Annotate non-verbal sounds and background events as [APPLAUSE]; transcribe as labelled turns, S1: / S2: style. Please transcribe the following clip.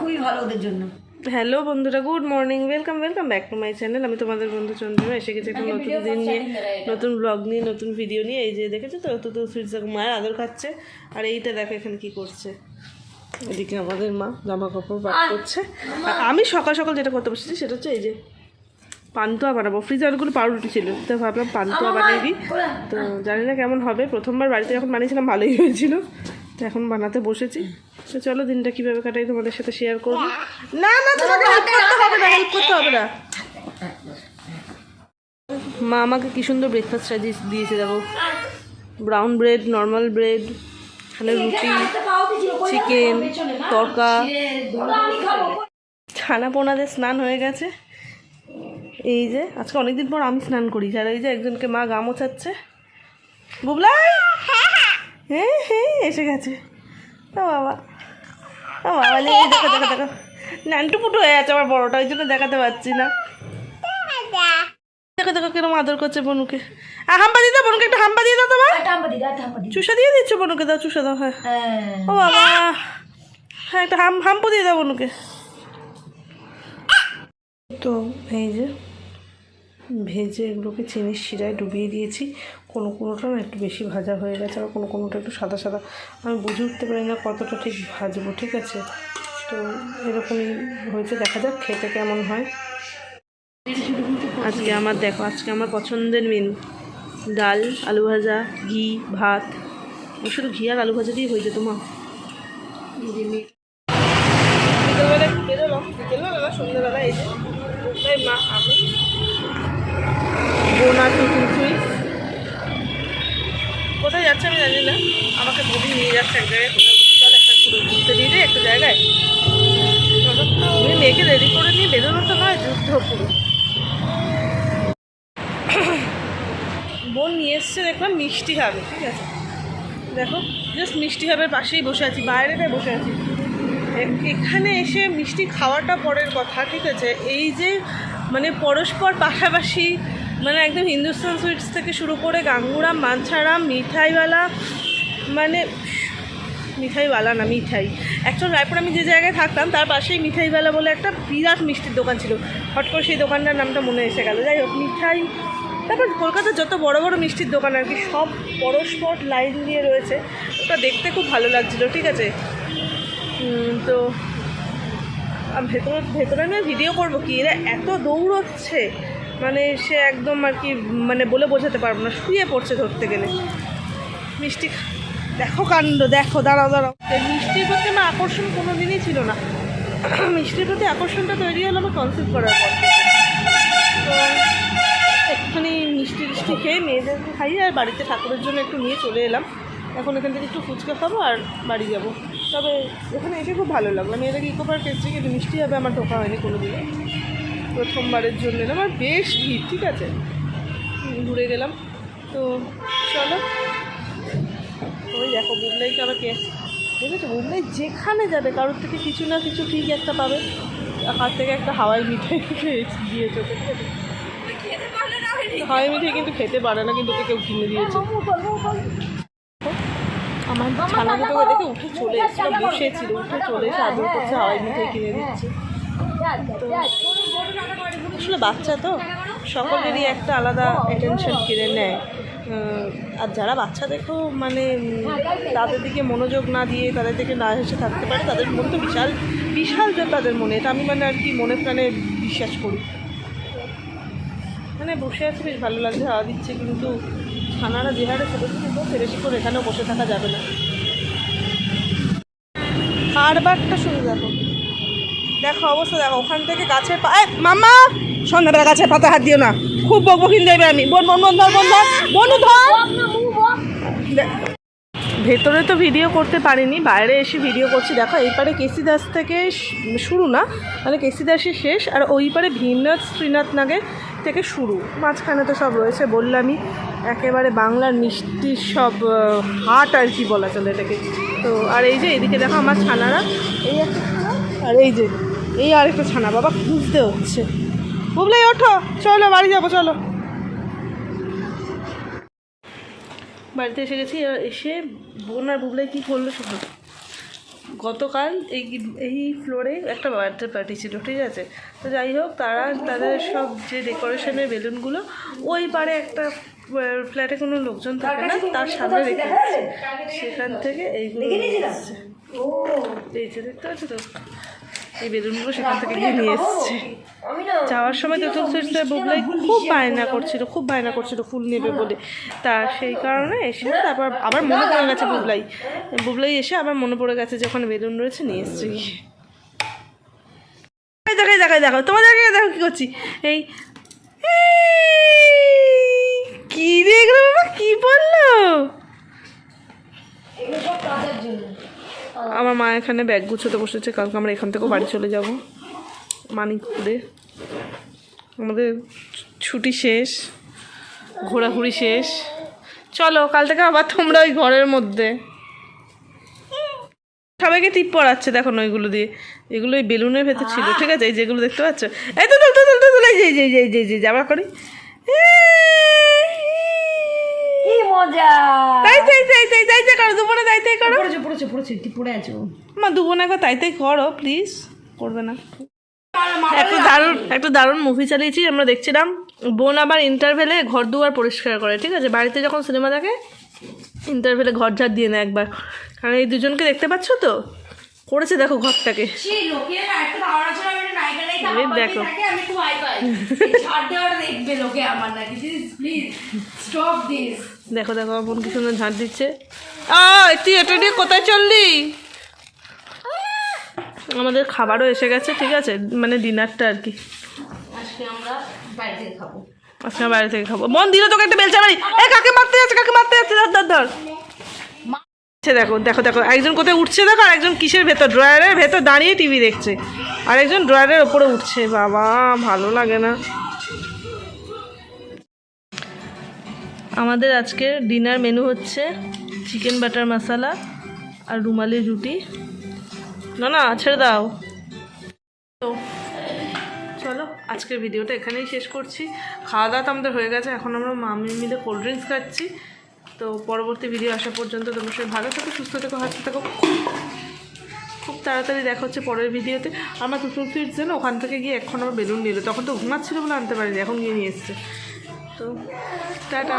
S1: খুবই ভালো ওদের জন্য।
S2: হ্যালো বন্ধুরা good morning welcome welcome back to my channel. আমি তোমাদের বন্ধু চন্দ্রিমা এসে গেছি একটা নতুন দিন নিয়ে নতুন ব্লগ নিয়ে নতুন ভিডিও নিয়ে। এই যে দেখেছ তো তো তো সুইটস মায়ের আদর খাচ্ছে। আর এইটা দেখো এখানে কি করছে। এদিকে আমাদের মা জামা কাপড় পাক করছে। আর আমি সকাল সকাল যেটা করতে বসেছি সেটা হচ্ছে এই যে পান্তুয়া বানাবো। ফ্রিজারগুলো পাউরুটি ছিল তো ভাবলাম পান্তুয়া বানিয়ে দিই। তো জানি না কেমন হবে। প্রথমবার বাড়িতে যখন বানিয়েছিলাম ভালোই হয়েছিল। তো এখন বানাতে বসেছি। তো চলো দিনটা কীভাবে কাটাই তোমাদের সাথে শেয়ার করব। না না, তোমাকে হেল্প করতে হবে না হেল্প করতে হবে না। মা আমাকে কি সুন্দর ব্রেকফাস্ট দিয়েছে, দেখো। ব্রাউন ব্রেড নর্মাল ব্রেড এখানে রুটি চিকেন তরকা। ছানা পোনাদের স্নান হয়ে গেছে। এই যে, আজকে অনেকদিন পর আমি স্নান করি। আর এই যে একজনকে মা গা মোছাচ্ছে। বুবলাই হ্যাঁ হ্যাঁ এসে গেছে। ও বাবা। ও বাবা লে দেখো দেখো দেখো। নানটু পুটু হয়ে আছে আমার বড়টা ওই জন্য দেখাতে পারছি না। দেখো দেখো কিরম আদর করছে বনুকে। আর হাম্পা দিয়ে দাও বনুকে একটা হাম্পা দিয়ে দাও তোমার চুষা দিয়ে দিচ্ছ বনুকে দাও চুষা দাও হ্যাঁ।
S1: হ্যাঁ।
S2: ও বাবা। হ্যাঁ একটা হাম হাম্পু দিয়ে দাও বনুকে। তো এই যে। ভেজে এগুলোকে চিনির শিরায় ডুবিয়ে দিয়েছি। কোনো কোনোটা না একটু বেশি ভাজা হয়ে গেছে আর কোনো কোনোটা একটু সাদা সাদা। আমি বুঝে উঠতে পারি না কতটা ঠিক ভাজবো, ঠিক আছে? তো এরকমই হয়েছে, দেখা যাক খেতে কেমন হয়। আজকে আমার, দেখো, আজকে আমার পছন্দের মেনু। ডাল, আলু ভাজা, ঘি, ভাত। শুধু ঘি আর আলু ভাজা দিয়ে হয়ে যেত, মা। বিকেলবেলা মা, আমি বোন আর টুটুল সুইস কোথায় যাচ্ছে আমি জানি না। আমাকে বদি নিয়ে যাচ্ছে এক জায়গায় চল, একটা ঘুরে ঘুরতে নিয়ে যাই একটা জায়গায়। তুমি মেয়েকে রেডি করে নিয়ে বেরোনো তো নয়, যুদ্ধ পুরো। বোন নিয়ে এসছে, দেখলাম মিষ্টি হবে, ঠিক আছে? দেখো জাস্ট মিষ্টি হাবের পাশেই বসে আছি, বাইরেটায় বসে আছি। এখানে এসে মিষ্টি খাওয়াটা পরের কথা, ঠিক আছে? এই যে মানে পরস্পর পাশাপাশি মানে একদম হিন্দুস্তান সুইটস থেকে শুরু করে গাঙ্গুরাম, মানছারাম, মিঠাইওয়ালা মানে মিঠাইওয়ালা না, মিঠাই। অ্যাকচুয়াল রায়পুর আমি যে জায়গায় থাকতাম, তার পাশেই মিঠাইওয়ালা বলে একটা বিরাট মিষ্টির দোকান ছিল। হট করে সেই দোকানটার নামটা মনে এসে গেল। যাই হোক, মিঠাই। তারপর কলকাতার যত বড় বড় মিষ্টির দোকান আর কি, সব পরস্পর লাইন দিয়ে রয়েছে। ওটা দেখতে খুব ভালো লাগছিল, ঠিক আছে? তো আমি, ভেতরে ভেতরে নয় ভিডিও করব কি? এরা এত দৌড়চ্ছে। মানে সে একদম আর কি মানে বলে বোঝাতে পারব না, শুয়ে পড়ছে ধরতে গেলে। মিষ্টি দেখো কাণ্ড, দেখো, দাঁড়াও দাঁড়াও। মিষ্টির প্রতি আমার আকর্ষণ কোনো দিনই ছিল না। [CLEARS THROAT] মিষ্টির প্রতি আকর্ষণটা তৈরি হলো আমার কনসেপ্ট করার পর। তো, একটুখানি মিষ্টি মিষ্টি খেয়ে মেয়েদেরকে খাইয়ে আর বাড়িতে ঠাকুরের জন্য একটু নিয়ে চলে এলাম। এখন এখান থেকে একটু ফুচকা খাব আর বাড়ি যাব। তবে এখানে এসে খুব ভালো লাগল। ইকো পার্ক এসেছি, কিন্তু মিষ্টি হবে, আমার ঢোকা হয়নি কোনো দিনও প্রথমবারের জন্য এলাম আর বেশ ভিড় ঠিক আছে? ঘুরে গেলাম। তো চলো। ওই দেখো বুবলাইকে আবার কে দেখেছ? বুবলাই যেখানে যাবে কারোর থেকে কিছু না কিছু ঠিক একটা পাবে। হাত থেকে একটা হাওয়াই মিঠাই দিয়েছে ওকে, ঠিক আছে হাওয়াই মিঠাই কিন্তু খেতে পারে না কিন্তু কেউ কিনে দিয়েছে। আমার ছানা দুটোকে দেখে উঠে চলে এসেছিল বসেছিল উঠে চলে এসে আদর করছে হাওয়াই মিঠাই কিনে দিচ্ছে। আসলে বাচ্চা তো, সকলেরই একটা আলাদা অ্যাটেনশন কিনে নেয়। আর যারা বাচ্চা দেখো মানে তাদের দিকে মনোযোগ না দিয়ে তাদের দিকে না হেসে থাকতে পারে, তাদের মনে তো বিশাল বিশাল জোর তাদের মনে, এটা আমি মানে আর কি মনে প্রাণে বিশ্বাস করি। মানে বসে আছে, বেশ ভালো লাগছে, হাওয়া দিচ্ছে, কিন্তু ছানারা যে হারে ছোটো ছোটো সে বেশি করে এখানেও বসে থাকা যাবে না। কারবারটা শুনে দেখো। দেখো অবস্থা, দেখো, ওখান থেকে গাছের পা মামা সন্ধ্যাবেলা গাছের পাতা হাত দিও না। খুব বকবকিন দেবে আমি। বোন বোন বোন, ধর বোন, ধর। ধর। ভেতরে তো ভিডিও করতে পারিনি, বাইরে এসে ভিডিও করছি। দেখো, এই পারে কেসি দাস থেকে শুরু না মানে কেসি দাসই শেষ, আর ওই পারে ভীমনাথ, শ্রীনাথ নাগের থেকে শুরু। মাঝখানে তো সব রয়েছে, বললামই, একেবারে বাংলার মিষ্টির সব হাট আর কি বলা চলে এটাকে। তো, আর এই যে, এদিকে দেখো আমার ছানারা। এই আর এই যে এই আর একটা ছানা বাবা খুঁজতে হচ্ছে। বুবলাই ওঠো চলো বাড়ি যাব চলো। বাড়িতে এসে গেছি এসে বোন আর বুবলাই কী করল শোনো গতকাল এই এই ফ্লোরে একটা বার্থডে পার্টি ছিল ঠিক আছে? তো যাই হোক তারা তাদের সব যে ডেকোরেশনের বেলুনগুলো ওই পারে একটা ফ্ল্যাটে কোনো লোকজন থাকে না তার সামনে রেখে দিচ্ছে। সেখান থেকে এইগুলো নিয়ে এসছে।
S1: ও
S2: এই যে দেখতে পাচ্ছ তো? এই বেলুনগুলো সেখান থেকে গিয়ে নিয়ে এসছে। যাওয়ার সময় তো সুইটসে বুবলাই খুব বায়না করছিল, খুব বায়না করছিল ফুল নেবে বলে। তা সেই কারণে এসে তারপর আবার মনে পড়ে গেছে বুবলাই বুবলাই এসে আবার মনে পড়ে গেছে যে ওখানে বেলুন রয়েছে, নিয়ে এসছে গিয়ে। দেখাই দেখাই দেখো তোমাদেরকে দেখো কি করছি? এই কি এগুলো বাবা, কি বলল?
S1: এগুলো সব কাজের জন্য।
S2: আমার মা এখানে ব্যাগ গুছোতে বসেছে কালকে আমরা এখান থেকেও বাড়ি চলে যাব। মানিকপুরে। আমাদের ছুটি শেষ ঘোরাঘুরি শেষ। চলো কাল থেকে আবার তোমরা ওই ঘরের মধ্যে। সবাইকে টিপ পড়াচ্ছে দেখো ওইগুলো দিয়ে। এগুলো ওই বেলুনের ভেতর ছিল ঠিক আছে? এই যেগুলো দেখতে পাচ্ছ? এই তো তুল তুল তুল তুল এই যে যে যে এই যে যাবার করি
S1: কি মজা।
S2: তাই তাই তাই তাই তাই তাই করো দুপুরে তাই তাই করো।
S1: পড়েছে পড়েছে পড়েছে একটু পড়ে আছো।
S2: মা দুবোন একবার তাই তাই করো প্লিজ করবে না। একটা দারুণ একটা দারুণ মুভি চালিয়েছি আমরা দেখছিলাম। বোন আবার ইন্টারভেলে ঘর দুয়ার পরিষ্কার করে ঠিক আছে? বাড়িতে যখন সিনেমা দেখে ইন্টারভেলে ঘর ঝাড় দিয়ে নেয় একবার। কারণ এই দুজনকে দেখতে পাচ্ছ তো? করেছে দেখো ঘরটাকে। দেখো। দেখো দেখো আমার বোন কি সুন্দর ঝাড় দিচ্ছে। তুই এটা নিয়ে কোথায় চললি? আমাদের খাবারও এসে গেছে ঠিক আছে? মানে ডিনারটা আর কি।
S1: আজকে আমরা বাইরে থেকে খাব।
S2: আজকে বাইরে থেকে খাব। মন দিল তোকে একটা বেলচা বাড়ি। এ কাকে মারতে যাচ্ছে কাকে মারতে যাচ্ছে? ধর ধর ধর। আচ্ছা দেখো দেখো দেখো, একজন কোথায় উঠছে দেখো, আর একজন কিসের ভেতর? ড্রয়ারের ভেতর দাঁড়িয়ে টিভি দেখছে। আর একজন ড্রয়ারের ওপরে উঠছে, বাবা, ভালো লাগে না। আমাদের আজকে ডিনার মেনু হচ্ছে চিকেন বাটার মশলা আর রুমালি রুটি। না না, ছেড়ে দাও। তো চলো, আজকের ভিডিওটা এখানেই শেষ করছি। খাওয়া দাওয়া তো আমাদের হয়ে গেছে, এখন আমরা মামি মিলে কোল্ড ড্রিঙ্কস খাচ্ছি। তো পরবর্তী ভিডিও আসা পর্যন্ত তোমার সবাই ভালো থাকো, সুস্থ থেকো, হাসতে থাকো। খুব তাড়াতাড়ি দেখা হচ্ছে পরের ভিডিওতে আমার তুতুল ফিট যেন ওখান থেকে গিয়ে এখন আমার বেলুন নিল। তখন তো ঘুমাচ্ছিল বলে আনতে পারিনি, এখন গিয়ে নিয়ে এসছে। তো, টাটা।